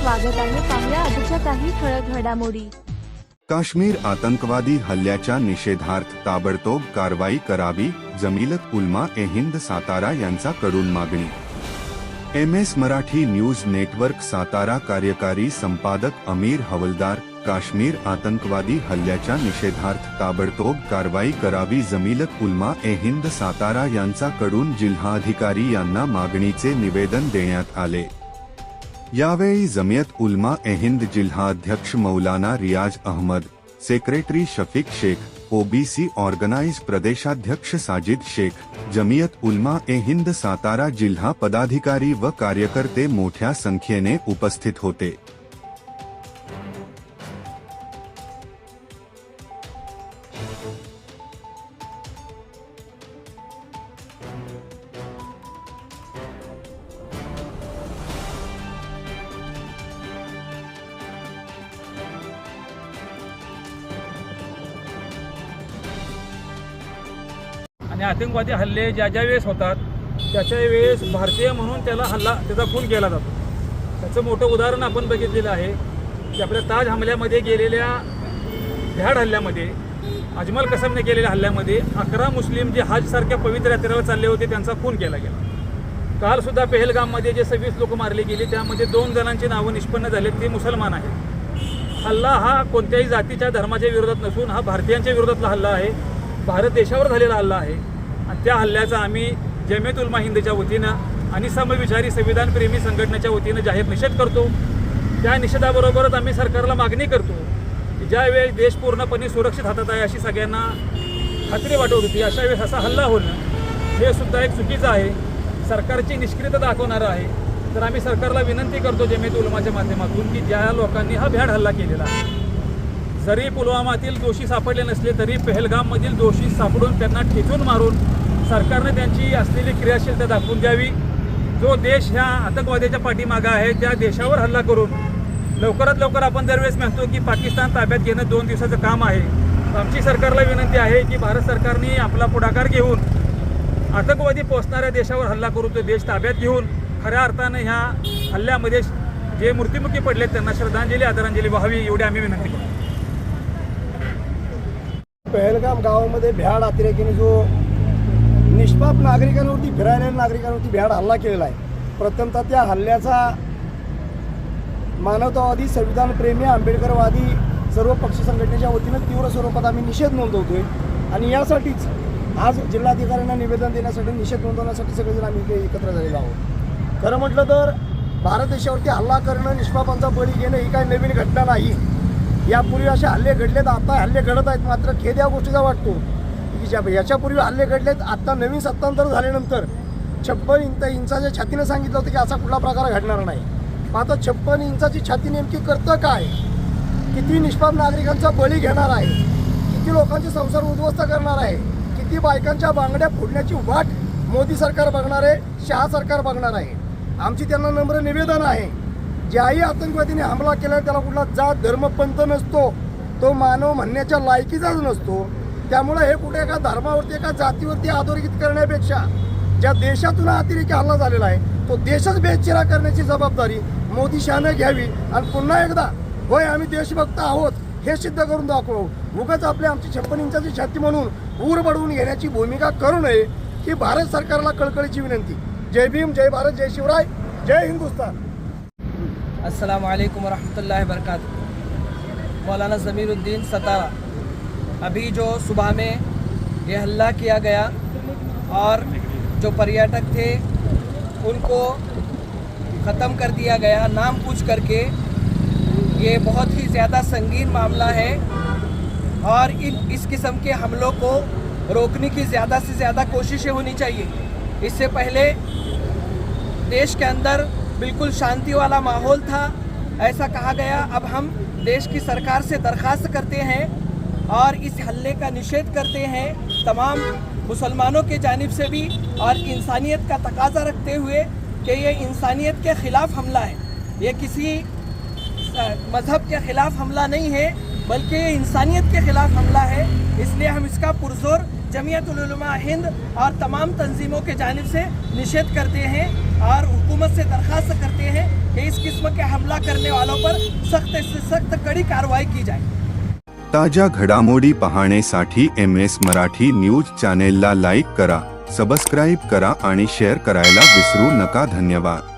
स्वागत आहे पाहुया आजच्या काही ठळक घडामोडी. काश्मीर आतंकवादी हल्ल्याच्या निषेधार्थ ताबडतोब कारवाई करावी जमीलत उल्मा ए हिंद सातारा यांचा कडून मागणी. M S Marathi news network Satara कार्यकारी संपादक अमीर हवलदार काश्मीर आतंकवादी हल्ल्याच्या निषेधार्थ ताबडतोब कारवाई करावी जमीलत उल्मा ए हिंद सातारा यांचा कडून जिल्हाधिकारी यांना मागणीचे निवेदन देण्यात आले. यावेळी जमियत उल्मा ए हिंद जिल्हाध्यक्ष मौलाना Riyaz Ahmad, secretary Shafiq Shaikh, OBC organize प्रदेशाध्यक्ष साजिद शेख, जमियत उलमा ए हिंद सातारा जिल्हा पदाधिकारी व कार्यकर्ते मोठ्या संख्येने उपस्थित होते। आणि आतंकवादी हल्ले ज्या ज्या वेळेस होतात त्याच्या वेळेस भारतीय म्हणून त्याला हल्ला त्याचा खून केला जातो. त्याचं मोठं उदाहरण आपण बघितलेलं आहे की आपल्या ताज हमल्यामध्ये गेलेल्या भ्याड हल्ल्यामध्ये अजमल कसमने केलेल्या हल्ल्यामध्ये अकरा मुस्लिम जे हजसारख्या पवित्र यात्रेला चालले होते त्यांचा खून केला गेला. कालसुद्धा पेहलगाममध्ये जे सव्वीस लोक मारली गेली त्यामध्ये दोन जणांची नावं निष्पन्न झाले ते मुसलमान आहेत. हल्ला हा कोणत्याही जातीच्या धर्माच्या विरोधात नसून हा भारतीयांच्या विरोधातला हल्ला आहे. भारत देशावर झालेला हल्ला आहे. आणि त्या हल्ल्याचा आम्ही जमेत उलमा हिंदच्या वतीनं आणि समविचारी संविधानप्रेमी संघटनेच्या वतीनं जाहीर निषेध करतो. त्या निषेधाबरोबरच आम्ही सरकारला मागणी करतो की ज्यावेळी देश पूर्णपणे सुरक्षित हातात आहे अशी सगळ्यांना खात्री वाटत होती. अशा वेळेस असा हल्ला होणं हे सुद्धा एक चुकीचं आहे. सरकारची निष्क्रियता दाखवणारं आहे. तर आम्ही सरकारला विनंती करतो जमेत उलमाच्या माध्यमातून की ज्या लोकांनी हा भ्याड हल्ला केलेला आहे जरी पुलवामातील दोषी सापडले नसले तरी पहलगाममधील दोषी सापडून त्यांना ठेचून मारून सरकारने त्यांची असलेली क्रियाशीलता दाखवून द्यावी. जो देश ह्या आतंकवाद्याच्या पाठीमागं आहे त्या देशावर हल्ला करून लवकरात लवकर आपण दरवेळेस म्हणतो की पाकिस्तान ताब्यात घेणं दोन दिवसाचं काम आहे. आमची सरकारला विनंती आहे की भारत सरकारने आपला पुढाकार घेऊन आतंकवादी पोचणाऱ्या देशावर हल्ला करून तो देश ताब्यात घेऊन खऱ्या अर्थानं ह्या हल्ल्यामध्ये जे मृत्युमुखी पडलेत त्यांना श्रद्धांजली आदरांजली व्हावी एवढी आम्ही विनंती करतो. पहलगाम गावामध्ये भ्याड अतिरेकीने जो निष्पाप नागरिकांवरती फिरायला नागरिकांवरती भ्याड हल्ला केलेला आहे. प्रथमतः त्या हल्ल्याचा मानवतावादी संविधानप्रेमी आंबेडकरवादी सर्व पक्ष संघटनेच्या वतीनं तीव्र स्वरूपात आम्ही निषेध नोंदवतोय. आणि यासाठीच आज जिल्हाधिकाऱ्यांना निवेदन देण्यासाठी निषेध नोंदवण्यासाठी सगळेजण आम्ही इथे एकत्र झालेलो आहोत. खरं म्हटलं तर भारत देशावरती हल्ला करणं निष्पापांचा बळी घेणं ही काही नवीन घटना नाही. यापूर्वी असे हल्ले घडलेत आता हल्ले घडत आहेत. मात्र खेद या गोष्टीचा वाटतो. की ज्या याच्यापूर्वी हल्ले घडलेत आता नवीन सत्तांतर झाल्यानंतर छप्पन इंच इंचाच्या छातीनं सांगितलं होतं की असा कुठला प्रकार घडणार नाही. मग आता छप्पन इंचाची छाती नेमकी करतं काय? किती निष्पाप नागरिकांचा बळी घेणार आहे? किती लोकांचे संसार उद्ध्वस्त करणार आहे? किती बायकांच्या बांगड्या फोडण्याची वाट मोदी सरकार बघणार आहे शहा सरकार बघणार आहे? आमची त्यांना नम्र निवेदन आहे. ज्याही आतंकवादीने हमला केला त्याला कुठला जात धर्म पंथ नसतो तो मानव म्हणण्याच्या लायकीचाच नसतो. त्यामुळे हे कुठे एका धर्मावरती एका जातीवरती अधोरेखित करण्यापेक्षा ज्या देशातून अतिरेकी हल्ला झालेला आहे तो देशच बेचिरा करण्याची जबाबदारी मोदी शहानं घ्यावी आणि पुन्हा एकदा होय आम्ही देशभक्त आहोत हे सिद्ध करून दाखवू. उगाच आपल्या आमची छप्पन इंचाची छाती म्हणून ऊर बडवून घेण्याची भूमिका करू नये ही भारत सरकारला कळकळीची विनंती. जय भीम जय भारत जय शिवराय जय हिंदुस्तान अस्सलाम वालेकुम रहमतुल्लाहि वबरकातुहू मौलाना ज़मीरुद्दीन सतारा। अभी जो सुबह में ये हल्ला किया गया और जो पर्यटक थे, उनको ख़त्म कर दिया गया, नाम पूछ करके। ये बहुत ही ज़्यादा संगीन मामला है और इन, इस किस्म के हमलों को रोकने की ज़्यादा से ज़्यादा कोशिशें होनी चाहिए। इससे पहले देश के अंदर बिल्कुल शांति वाला माहौल था, ऐसा कहा गया। अब हम देश की सरकार से दरख्वास्त करते हैं और इस हल्ले का निषेध करते हैं तमाम मुसलमानों के जानिब से भी और इंसानियत का तकाजा रखते हुए कि ये इंसानियत के ख़िलाफ़ हमला है। ये किसी मज़हब के ख़िलाफ़ हमला नहीं है, बल्कि ये इंसानियत के ख़िलाफ़ हमला है। इसलिए हम इसका पुरजोर जमीयतुलमा हिंद और तमाम तंजीमों के जानिब से निषेध करते हैं। और हुकूमत से दरख्वास्त करते हैं कि इस किस्म के हमला करने वालों पर सख्त से सख्त कड़ी कार्रवाई की जाए। ताज्या घडामोडी पाहण्यासाठी एम एस मराठी न्यूज चॅनेलला लाईक करा सबस्क्राईब करा आणि शेअर करायला विसरू नका. धन्यवाद.